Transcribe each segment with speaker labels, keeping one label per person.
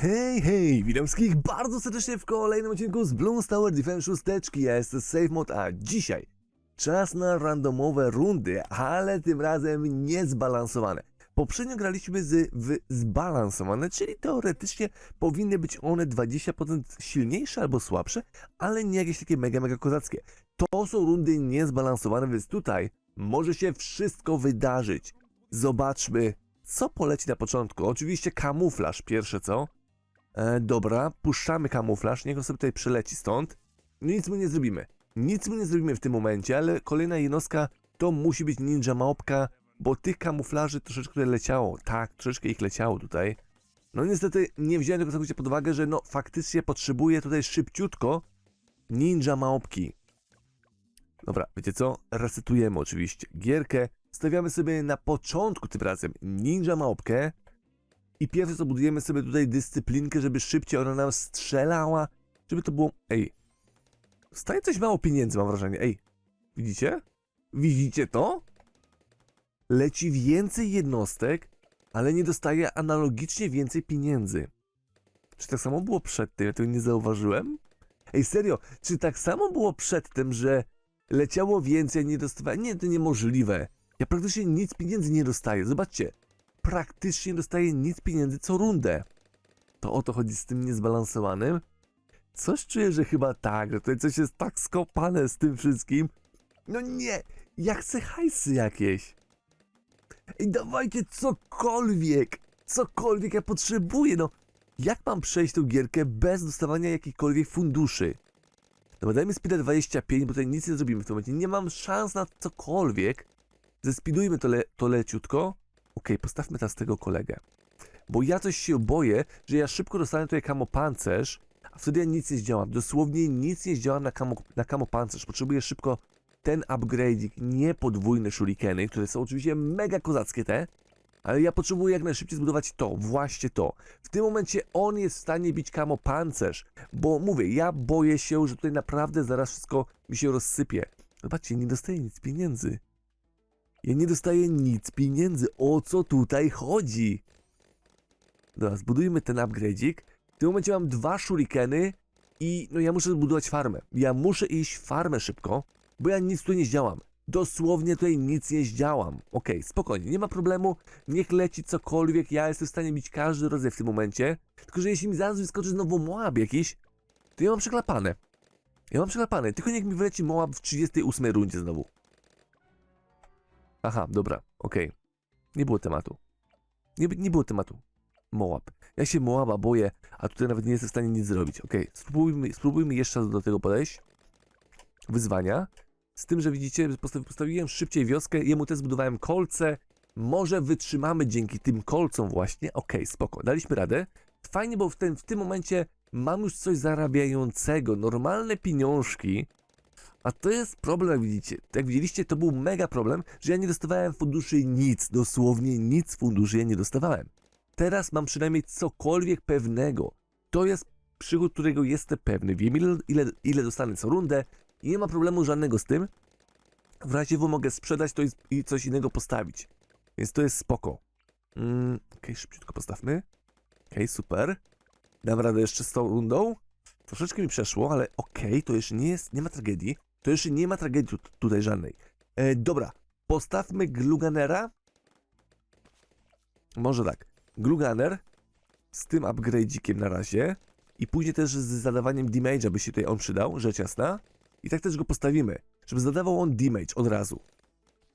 Speaker 1: Hej, hej, witam wszystkich bardzo serdecznie w kolejnym odcinku z Bloons Tower Defense szósteczki. Ja jestem Safe Mod, a dzisiaj czas na randomowe rundy, ale tym razem niezbalansowane. Poprzednio graliśmy z w zbalansowane, czyli teoretycznie powinny być one 20% silniejsze albo słabsze, ale nie jakieś takie mega, mega kozackie. To są rundy niezbalansowane, więc tutaj może się wszystko wydarzyć. Zobaczmy, co poleci na początku. Oczywiście kamuflaż pierwsze co. E, dobra, puszczamy kamuflaż, niech on sobie tutaj przeleci stąd. Nic mu nie zrobimy. Nic mu nie zrobimy w tym momencie, ale kolejna jednostka to musi być ninja małpka, bo tych kamuflaży troszeczkę leciało. Tak, troszeczkę ich leciało tutaj. No niestety nie wziąłem tego całkowicie pod uwagę, że no faktycznie potrzebuję tutaj szybciutko ninja małpki. Dobra, wiecie co? Resetujemy oczywiście gierkę. Stawiamy sobie na początku tym razem ninja małpkę. I pierwsze co budujemy sobie tutaj dyscyplinkę, żeby szybciej ona nam strzelała, żeby to było... Ej, staje coś mało pieniędzy mam wrażenie, ej, widzicie? Widzicie to? Leci więcej jednostek, ale nie dostaje analogicznie więcej pieniędzy. Czy tak samo było przedtem? Ja tego nie zauważyłem? Ej, serio, czy tak samo było przedtem, że leciało więcej, nie dostawałem? Nie, to niemożliwe. Ja praktycznie nic pieniędzy nie dostaję. Zobaczcie, praktycznie dostaję nic pieniędzy co rundę. To o to chodzi z tym niezbalansowanym. Coś czuję, że chyba tak, że tutaj coś jest tak skopane z tym wszystkim. No nie, ja chcę hajsy jakieś. I dawajcie cokolwiek, cokolwiek ja potrzebuję, no. Jak mam przejść tą gierkę bez dostawania jakichkolwiek funduszy? No dajmy speeda 25, bo tutaj nic nie zrobimy w tym momencie. Nie mam szans na cokolwiek. Zespidujmy to, le to leciutko. Okej, postawmy teraz tego kolegę. Bo ja coś się boję, że ja szybko dostanę tutaj kamopancerz, a wtedy ja nic nie zdziałam. Dosłownie nic nie zdziałam na, kamo, na kamopancerz. Potrzebuję szybko ten upgrade'ik, nie podwójne shurikeny, które są oczywiście mega kozackie te, ale ja potrzebuję jak najszybciej zbudować to, właśnie to. W tym momencie on jest w stanie bić kamopancerz, bo mówię, ja boję się, że tutaj naprawdę zaraz wszystko mi się rozsypie. Zobaczcie, nie dostaję nic pieniędzy. Ja nie dostaję nic pieniędzy. O co tutaj chodzi? Dobra, zbudujmy ten upgrade'ik. W tym momencie mam dwa shurikeny i no ja muszę zbudować farmę. Ja muszę iść w farmę szybko, bo ja nic tu nie zdziałam. Dosłownie tutaj nic nie zdziałam. Okej, spokojnie, nie ma problemu. Niech leci cokolwiek, ja jestem w stanie bić każdy rodzaj w tym momencie. Tylko, że jeśli mi zaraz wyskoczy znowu Moab jakiś, to ja mam przeklapane. Ja mam przeklapane, tylko niech mi wyleci Moab w 38 rundzie znowu. Aha, dobra, okej. Nie było tematu. Nie, nie było tematu. Moab. Ja się Moaba boję, a tutaj nawet nie jestem w stanie nic zrobić. Okej, spróbujmy, spróbujmy jeszcze raz do tego podejść. Wyzwania. Z tym, że widzicie, postawi, postawiłem szybciej wioskę, jemu też zbudowałem kolce. Może wytrzymamy dzięki tym kolcom właśnie. Okej, spoko, daliśmy radę. Fajnie, bo w, ten, w tym momencie mam już coś zarabiającego, normalne pieniążki. A to jest problem, jak widzicie. Jak widzieliście, to był mega problem, że ja nie dostawałem funduszy nic, dosłownie nic funduszy ja nie dostawałem. Teraz mam przynajmniej cokolwiek pewnego. To jest przychód, którego jestem pewny. Wiem ile, ile, ile dostanę co rundę i nie ma problemu żadnego z tym. W razie W mogę sprzedać to i, coś innego postawić. Więc to jest spoko. Mm, Okej, szybciutko postawmy. Okej, super. Dam radę jeszcze z tą rundą. Troszeczkę mi przeszło, ale okej, to jeszcze nie jest, nie ma tragedii. To jeszcze nie ma tragedii tu, tutaj żadnej. E, dobra, postawmy Gluganera. Może tak. Gluganer z tym upgrade'ikiem na razie. I później też z zadawaniem damage'a by się tutaj on przydał, rzecz jasna. I tak też go postawimy, żeby zadawał on damage od razu.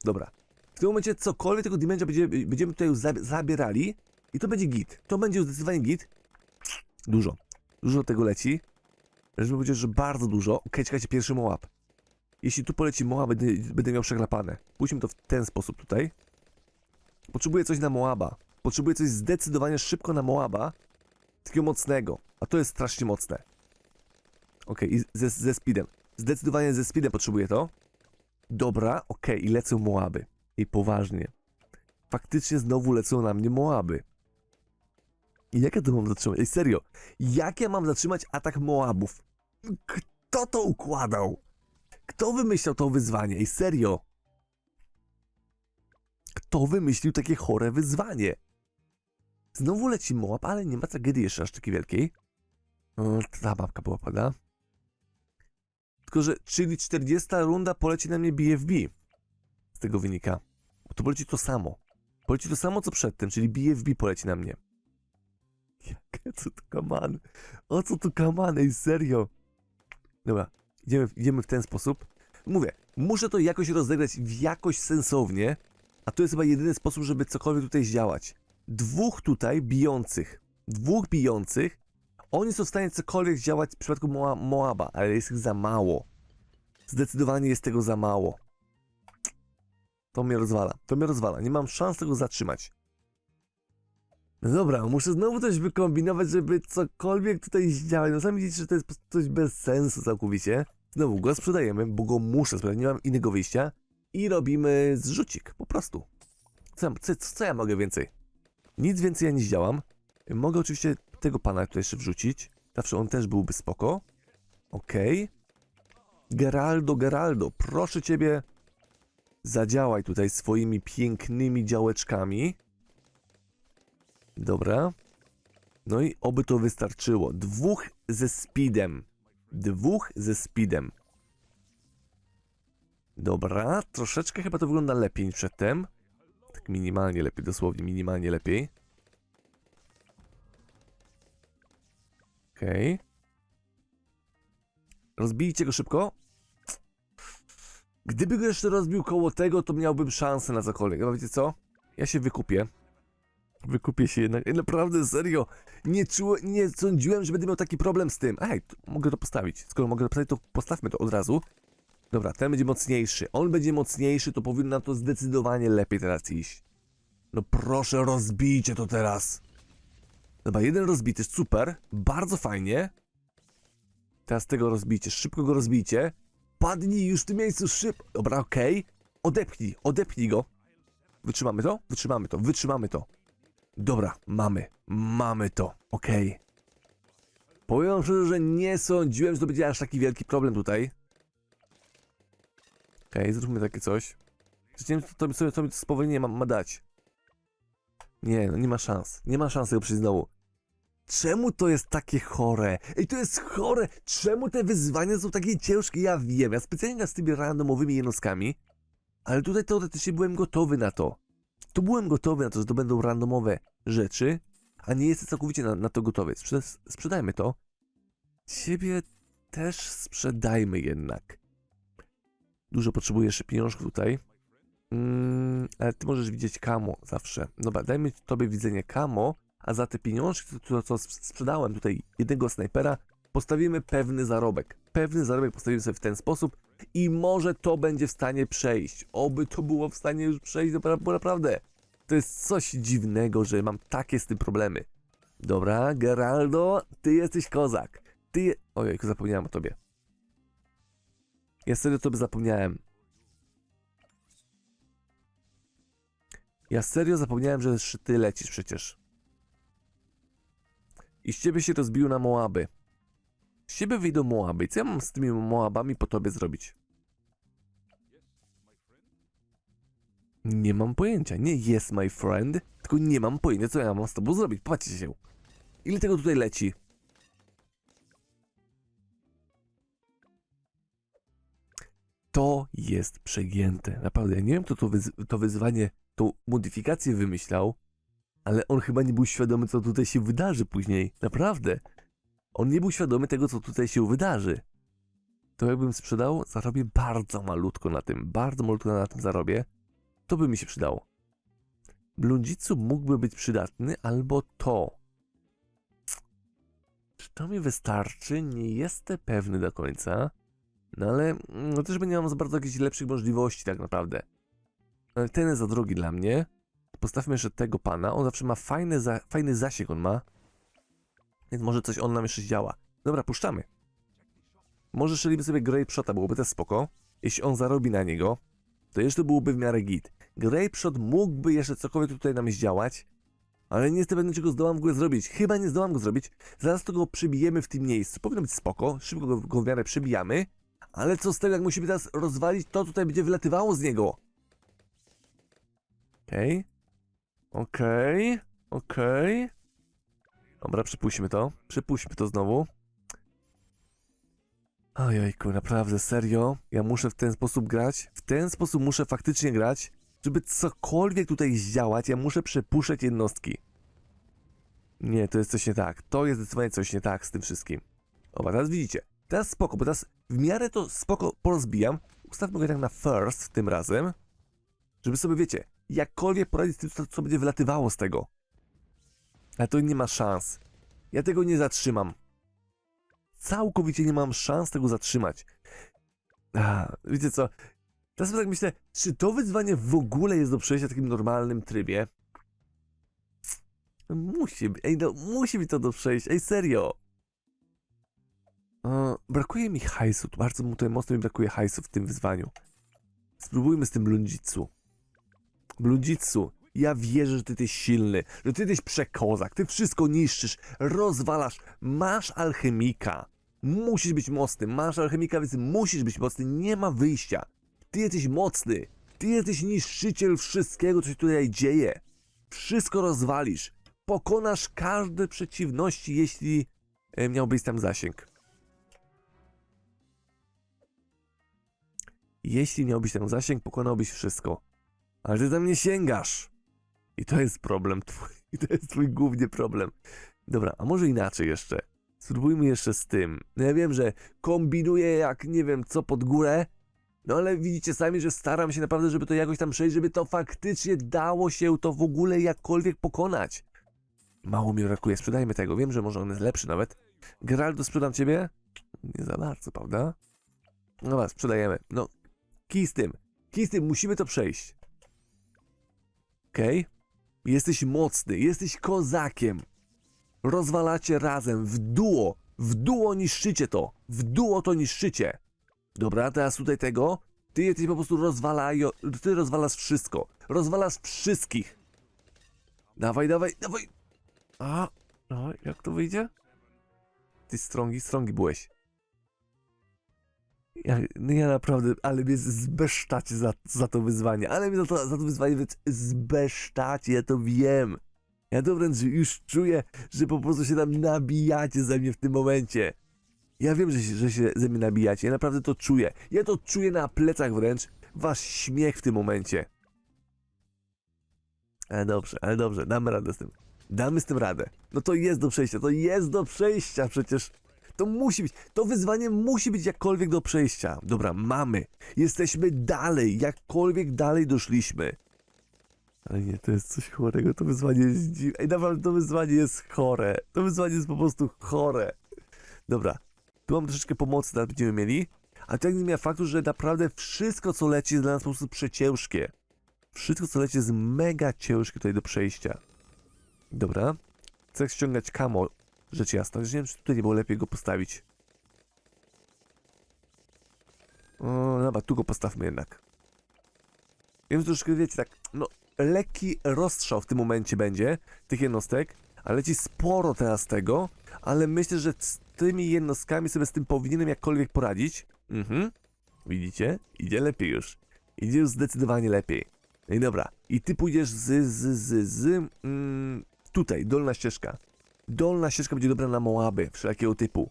Speaker 1: Dobra. W tym momencie cokolwiek tego damage'a będzie, będziemy tutaj zabierali. I to będzie git. To będzie zdecydowanie git. Dużo. Dużo tego leci. Żeby powiedzieć, że bardzo dużo. Okej, czekajcie, pierwszy Moab. Jeśli tu poleci Moab, będę, będę miał przeklapane. Pójdźmy to w ten sposób tutaj. Potrzebuję coś na Moaba. Potrzebuję coś zdecydowanie szybko na Moaba. Takiego mocnego. A to jest strasznie mocne. Okej, i ze, ze speedem. Zdecydowanie ze speedem potrzebuję to. Dobra, okej, i lecą Moaby. I poważnie. Faktycznie znowu lecą na mnie Moaby. I jak ja to mam zatrzymać? Ej, serio. Jak ja mam zatrzymać atak Moabów? Kto to układał? Kto wymyślał to wyzwanie? Ej, serio. Kto wymyślił takie chore wyzwanie? Znowu leci Moab, ale nie ma tragedii jeszcze aż takiej wielkiej. Ta babka była pada. Tylko, że czyli 40 runda poleci na mnie BFB. Z tego wynika. Bo to poleci to samo. Poleci to samo co przedtem, czyli BFB poleci na mnie. Jakie co to kaman? O co tu kaman? Ej, serio? Dobra, idziemy, idziemy w ten sposób. Mówię, muszę to jakoś rozegrać w jakoś sensownie, a to jest chyba jedyny sposób, żeby cokolwiek tutaj zdziałać. Dwóch tutaj bijących, dwóch bijących, oni są w stanie cokolwiek zdziałać w przypadku Moa Moaba, ale jest ich za mało. Zdecydowanie jest tego za mało. To mnie rozwala, to mnie rozwala, nie mam szans tego zatrzymać. Dobra, muszę znowu coś wykombinować, żeby cokolwiek tutaj zdziałać. No sami widzicie, że to jest coś bez sensu całkowicie. Znowu go sprzedajemy, bo go muszę sprzedać, nie mam innego wyjścia. I robimy zrzucik, po prostu. Co, co, co ja mogę więcej? Nic więcej ja nie zdziałam. Mogę oczywiście tego pana tutaj jeszcze wrzucić. Zawsze on też byłby spoko. Okej. Geraldo, Geraldo, proszę ciebie, zadziałaj tutaj swoimi pięknymi działeczkami. Dobra. No i oby to wystarczyło. Dwóch ze speedem. Dwóch ze speedem. Dobra, troszeczkę chyba to wygląda lepiej niż przedtem. Tak minimalnie lepiej, dosłownie minimalnie lepiej. Okej. Rozbijcie go szybko. Gdyby go jeszcze rozbił koło tego, to miałbym szansę na cokolwiek. Ale wiecie co? Ja się wykupię. Wykupię się jednak. Naprawdę, serio. Nie, czułem, nie sądziłem, że będę miał taki problem z tym. Ej, mogę to postawić. Skoro mogę to postawić, to postawmy to od razu. Dobra, ten będzie mocniejszy. On będzie mocniejszy, to powinno nam to zdecydowanie lepiej teraz iść. No proszę, rozbijcie to teraz. Dobra, jeden rozbity, super. Bardzo fajnie. Teraz tego rozbijcie, szybko go rozbijcie. Padnij już w tym miejscu, szybko. Dobra, okej. Odepchnij, odepchnij go. Wytrzymamy to? Wytrzymamy to, wytrzymamy to. Dobra, mamy, mamy to, okej. Powiem wam szczerze, że nie sądziłem, że to będzie aż taki wielki problem tutaj. Okej, zróbmy takie coś. Przecież to, to, to mi to spowolnienie ma, ma dać. Nie, no nie ma szans. Nie ma szans tego przejść znowu. Czemu to jest takie chore? Ej, to jest chore! Czemu te wyzwania są takie ciężkie? Ja wiem, ja specjalnie z tymi randomowymi jednostkami, ale tutaj teoretycznie byłem gotowy na to. Tu byłem gotowy na to, że to będą randomowe rzeczy, a nie jestem całkowicie na, na to gotowy. Sprze sprzedajmy to. Ciebie też sprzedajmy jednak. Dużo potrzebuję jeszcze pieniążków tutaj. Mm, ale ty możesz widzieć kamo zawsze. Dobra, dajmy tobie widzenie kamo, a za te pieniążki, to, to co sprzedałem tutaj jednego snajpera, postawimy pewny zarobek. Pewny zarobek postawimy sobie w ten sposób i może to będzie w stanie przejść. Oby to było w stanie już przejść, bo naprawdę. To jest coś dziwnego, że mam takie z tym problemy. Dobra, Geraldo, ty jesteś kozak. Ty je... Ojej, zapomniałem o tobie. Ja serio tobie zapomniałem. Ja serio zapomniałem, że ty lecisz przecież. I z ciebie się rozbił na Moaby. Z ciebie wyjdą Moaby. Co ja mam z tymi Moabami po tobie zrobić? Nie mam pojęcia. Nie jest my friend, tylko nie mam pojęcia, co ja mam z tobą zrobić. Popatrzcie się. Ile tego tutaj leci? To jest przegięte. Naprawdę, ja nie wiem, kto to, wyz- to wyzwanie, tą modyfikację wymyślał, ale on chyba nie był świadomy, co tutaj się wydarzy później. Naprawdę. On nie był świadomy tego, co tutaj się wydarzy. To jakbym sprzedał, zarobię bardzo malutko na tym. Bardzo malutko na tym zarobię. To by mi się przydało. Blundzicu mógłby być przydatny, albo to. Czy to mi wystarczy? Nie jestem pewny do końca. No ale no też nie mam za bardzo jakichś lepszych możliwości tak naprawdę. Ten jest za drogi dla mnie. Postawmy jeszcze tego pana. On zawsze ma fajny, za, fajny zasięg, on ma. Więc może coś on nam jeszcze zdziała. Dobra, puszczamy. Może szeliby sobie Grape Shota, byłoby też spoko. Jeśli on zarobi na niego, to jeszcze byłoby w miarę git. Grape Shot mógłby jeszcze cokolwiek tutaj nam zdziałać, ale nie jestem pewny, czy go zdołam ogóle zrobić. Chyba nie zdołam go zrobić. Zaraz to go przybijemy w tym miejscu. Powinno być spoko. Szybko go, go w miarę przybijamy. Ale co z tego, jak musimy teraz rozwalić, to tutaj będzie wylatywało z niego. Okej. Okej. Okej. Dobra, przypuśćmy to. Przypuśćmy to znowu. Ojejku, naprawdę, serio? Ja muszę w ten sposób grać? W ten sposób muszę faktycznie grać? Żeby cokolwiek tutaj zdziałać, ja muszę przepuszczać jednostki. Nie, to jest coś nie tak. To jest zdecydowanie coś nie tak z tym wszystkim. Dobra, teraz widzicie. Teraz spoko, bo teraz w miarę to spoko porozbijam. Ustawmy go tak na first tym razem. Żeby sobie, wiecie, jakkolwiek poradzić z tym, co będzie wylatywało z tego. Ale to nie ma szans. Ja tego nie zatrzymam. Całkowicie nie mam szans tego zatrzymać. A, wiecie co? Sobie tak myślę, czy to wyzwanie w ogóle jest do przejścia w takim normalnym trybie? Musi być, ej, no, musi być to do przejścia, ej, serio. Brakuje mi hajsu, bardzo mu tutaj mocno mi brakuje hajsu w tym wyzwaniu. Spróbujmy z tym blundzitsu. Blundzitsu, ja wierzę, że ty jesteś silny, że ty jesteś przekozak, ty wszystko niszczysz, rozwalasz, masz alchemika. Musisz być mocny, masz alchemika, więc musisz być mocny, nie ma wyjścia. Ty jesteś mocny, ty jesteś niszczyciel wszystkiego, co się tutaj dzieje. Wszystko rozwalisz, pokonasz każde przeciwności, jeśli e, miałbyś tam zasięg. Jeśli miałbyś tam zasięg, pokonałbyś wszystko. Ale ty tam nie sięgasz. I to jest problem twój. I to jest twój główny problem. Dobra, a może inaczej jeszcze. Spróbujmy jeszcze z tym. No ja wiem, że kombinuję jak nie wiem co pod górę. No ale widzicie sami, że staram się naprawdę, żeby to jakoś tam przejść, żeby to faktycznie dało się to w ogóle jakkolwiek pokonać. Mało mi brakuje, sprzedajmy tego. Wiem, że może on jest lepszy nawet. Geraldo, sprzedam ciebie? Nie za bardzo, prawda? Dobra, sprzedajemy. No, kij z tym. Kij z tym, musimy to przejść. Okej? Jesteś mocny, jesteś kozakiem. Rozwalacie razem, w duo. W duo niszczycie to. W duo to niszczycie. Dobra, teraz tutaj tego. Ty jesteś po prostu rozwalajo... Ty rozwalasz wszystko. Rozwalasz wszystkich. Dawaj, dawaj, dawaj. A, a jak to wyjdzie? Ty strongi, strongi byłeś. Ja, no ja naprawdę, ale mnie zbesztacie za, za to wyzwanie, ale mnie za to, za to wyzwanie więc zbesztacie, ja to wiem. Ja to wręcz już czuję, że po prostu się tam nabijacie ze mnie w tym momencie. Ja wiem, że że się ze mnie nabijacie, ja naprawdę to czuję. Ja to czuję na plecach wręcz, wasz śmiech w tym momencie. Ale dobrze, ale dobrze, damy radę z tym. Damy z tym radę. No to jest do przejścia, to jest do przejścia przecież. To musi być, to wyzwanie musi być jakkolwiek do przejścia. Dobra, mamy. Jesteśmy dalej, jakkolwiek dalej doszliśmy. Ale nie, to jest coś chorego, to wyzwanie jest dziwne. Ej, naprawdę to wyzwanie jest chore. To wyzwanie jest po prostu chore. Dobra, tu mam troszeczkę pomocy, teraz będziemy mieli. A to jak nie zmienia faktu, że naprawdę wszystko co leci jest dla nas po prostu przeciężkie. Wszystko co leci jest mega ciężkie tutaj do przejścia. Dobra. Chcę ściągać kamo, rzecz jasna. Nie wiem, czy tutaj nie było lepiej go postawić. O, dobra, tu go postawmy jednak. Wiem, że troszkę wiecie, tak, no, lekki rozstrzał w tym momencie będzie tych jednostek, ale leci sporo teraz tego, ale myślę, że z tymi jednostkami sobie z tym powinienem jakkolwiek poradzić. Mhm. Widzicie? Idzie lepiej już. Idzie już zdecydowanie lepiej. No i dobra. I ty pójdziesz z, z, z, z, mm, tutaj, dolna ścieżka. Dolna ścieżka będzie dobra na Moaby, wszelkiego typu.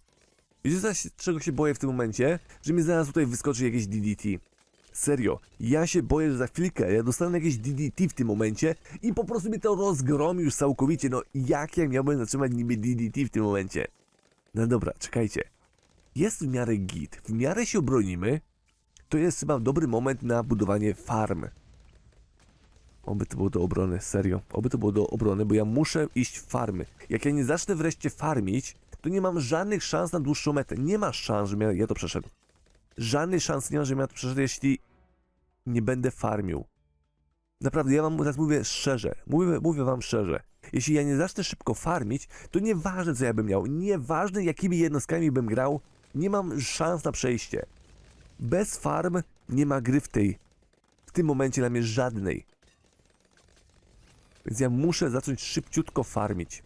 Speaker 1: Wiecie zaś, czego się boję w tym momencie? Że mi zaraz tutaj wyskoczy jakieś DDT. Serio, ja się boję, że za chwilkę ja dostanę jakieś DDT w tym momencie i po prostu mnie to rozgromi już całkowicie. No jak ja miałbym zatrzymać niby DDT w tym momencie? No dobra, czekajcie. Jest w miarę git, w miarę się obronimy. To jest chyba dobry moment na budowanie farm. Oby to było do obrony, serio. Oby to było do obrony, bo ja muszę iść w farmy. Jak ja nie zacznę wreszcie farmić, to nie mam żadnych szans na dłuższą metę. Nie ma szans, żebym ja, ja to przeszedł. Żadnej szans nie ma, żebym ja to przeszedł, jeśli nie będę farmił. Naprawdę, ja wam teraz mówię szczerze. Mówię, mówię wam szczerze. Jeśli ja nie zacznę szybko farmić, to nieważne co ja bym miał, nieważne jakimi jednostkami bym grał, nie mam szans na przejście. Bez farm nie ma gry w tej, w tym momencie dla mnie żadnej. Więc ja muszę zacząć szybciutko farmić.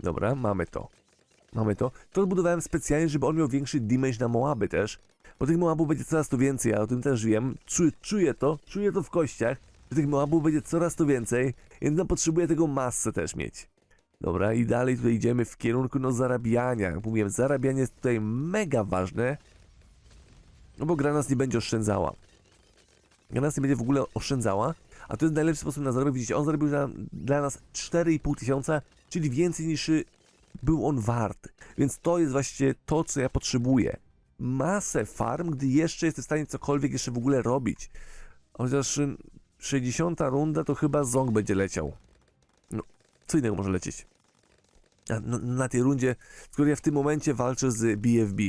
Speaker 1: Dobra, mamy to. Mamy to. To zbudowałem specjalnie, żeby on miał większy damage na Moaby też. Bo tych Moabów będzie coraz to więcej, ja o tym też wiem. Czuję, czuję to, czuję to w kościach, że tych moabów będzie coraz to więcej, więc no potrzebuję tego masę też mieć. Dobra, i dalej tutaj idziemy w kierunku no zarabiania. Jak mówiłem, zarabianie jest tutaj mega ważne, no bo gra nas nie będzie oszczędzała. Gra nas nie będzie w ogóle oszczędzała, a to jest najlepszy sposób na zarobek. Widzicie, on zarobił dla, dla nas 4,5 tysiąca, czyli więcej niż był on wart. Więc to jest właśnie to, co ja potrzebuję. Masę farm, gdy jeszcze jestem w stanie cokolwiek jeszcze w ogóle robić. Chociaż y, 60 runda to chyba Zong będzie leciał. No, co innego może lecieć? Na, na, na tej rundzie, skoro ja w tym momencie walczę z BFB.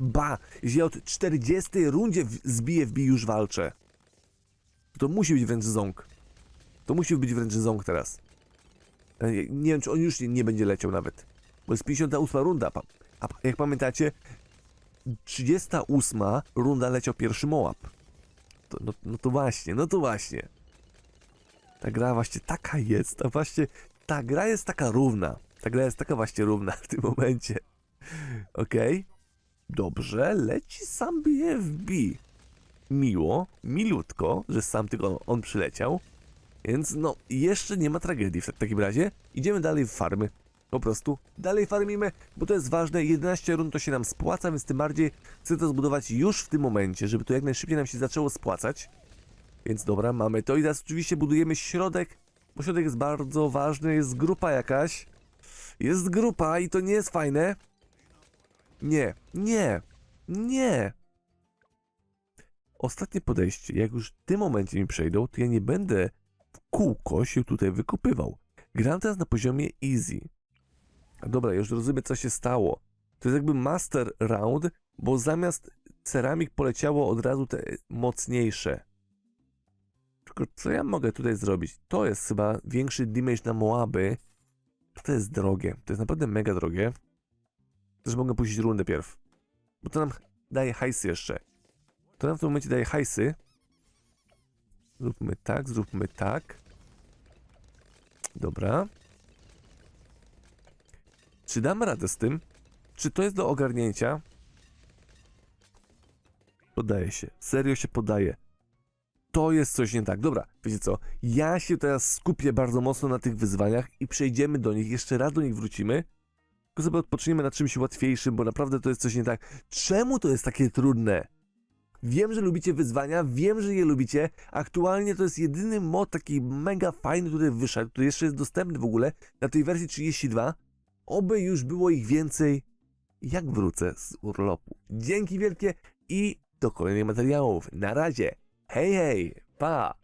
Speaker 1: Ba, jeśli ja od 40 rundzie z BFB już walczę, to musi być wręcz Zong. To musi być wręcz Zong teraz. E, Nie wiem, czy on już nie, nie będzie nawet. Bo jest 58 runda. A jak pamiętacie, 38 runda leciał pierwszy Moab. To, no, no to właśnie, no to właśnie. Ta gra właśnie taka jest, ta właśnie, ta gra jest taka równa. Ta gra jest taka właśnie równa w tym momencie. Okej? Dobrze, leci sam BFB. Miło, milutko, że sam tylko on przyleciał. Więc no, jeszcze nie ma tragedii w takim razie. Idziemy dalej w farmy. Po prostu dalej farmimy, bo to jest ważne. 11 rund to się nam spłaca, więc tym bardziej chcę to zbudować już w tym momencie, żeby to jak najszybciej nam się zaczęło spłacać. Więc dobra, mamy to i teraz oczywiście budujemy środek, bo środek jest bardzo ważny, jest grupa jakaś. Jest grupa i to nie jest fajne. Nie, nie, nie. Ostatnie podejście, jak już w tym momencie mi przejdą, to ja nie będę w kółko się tutaj wykupywał. Gram teraz na poziomie easy. Dobra, już rozumiem co się stało. To jest jakby master round, bo zamiast ceramik poleciało od razu te mocniejsze. Tylko co ja mogę tutaj zrobić? To jest chyba większy damage na Moaby. To jest drogie. To jest naprawdę mega drogie. Też mogę puścić rundę pierw. Bo to nam daje hajsy jeszcze. To nam w tym momencie daje hajsy. Zróbmy tak, zróbmy tak. Dobra. Czy damy radę z tym? Czy to jest do ogarnięcia? Podaje się. Serio się podaje. To jest coś nie tak. Dobra, wiecie co? Ja się teraz skupię bardzo mocno na tych wyzwaniach i przejdziemy do nich. Jeszcze raz do nich wrócimy. Tylko sobie odpoczniemy na czymś łatwiejszym, bo naprawdę to jest coś nie tak. Czemu to jest takie trudne? Wiem, że lubicie wyzwania, wiem, że je lubicie. Aktualnie to jest jedyny mod taki mega fajny, który wyszedł, który jeszcze jest dostępny w ogóle na tej wersji 32. Oby już było ich więcej, jak wrócę z urlopu. Dzięki wielkie i do kolejnych materiałów. Na razie. Hej, hej, pa!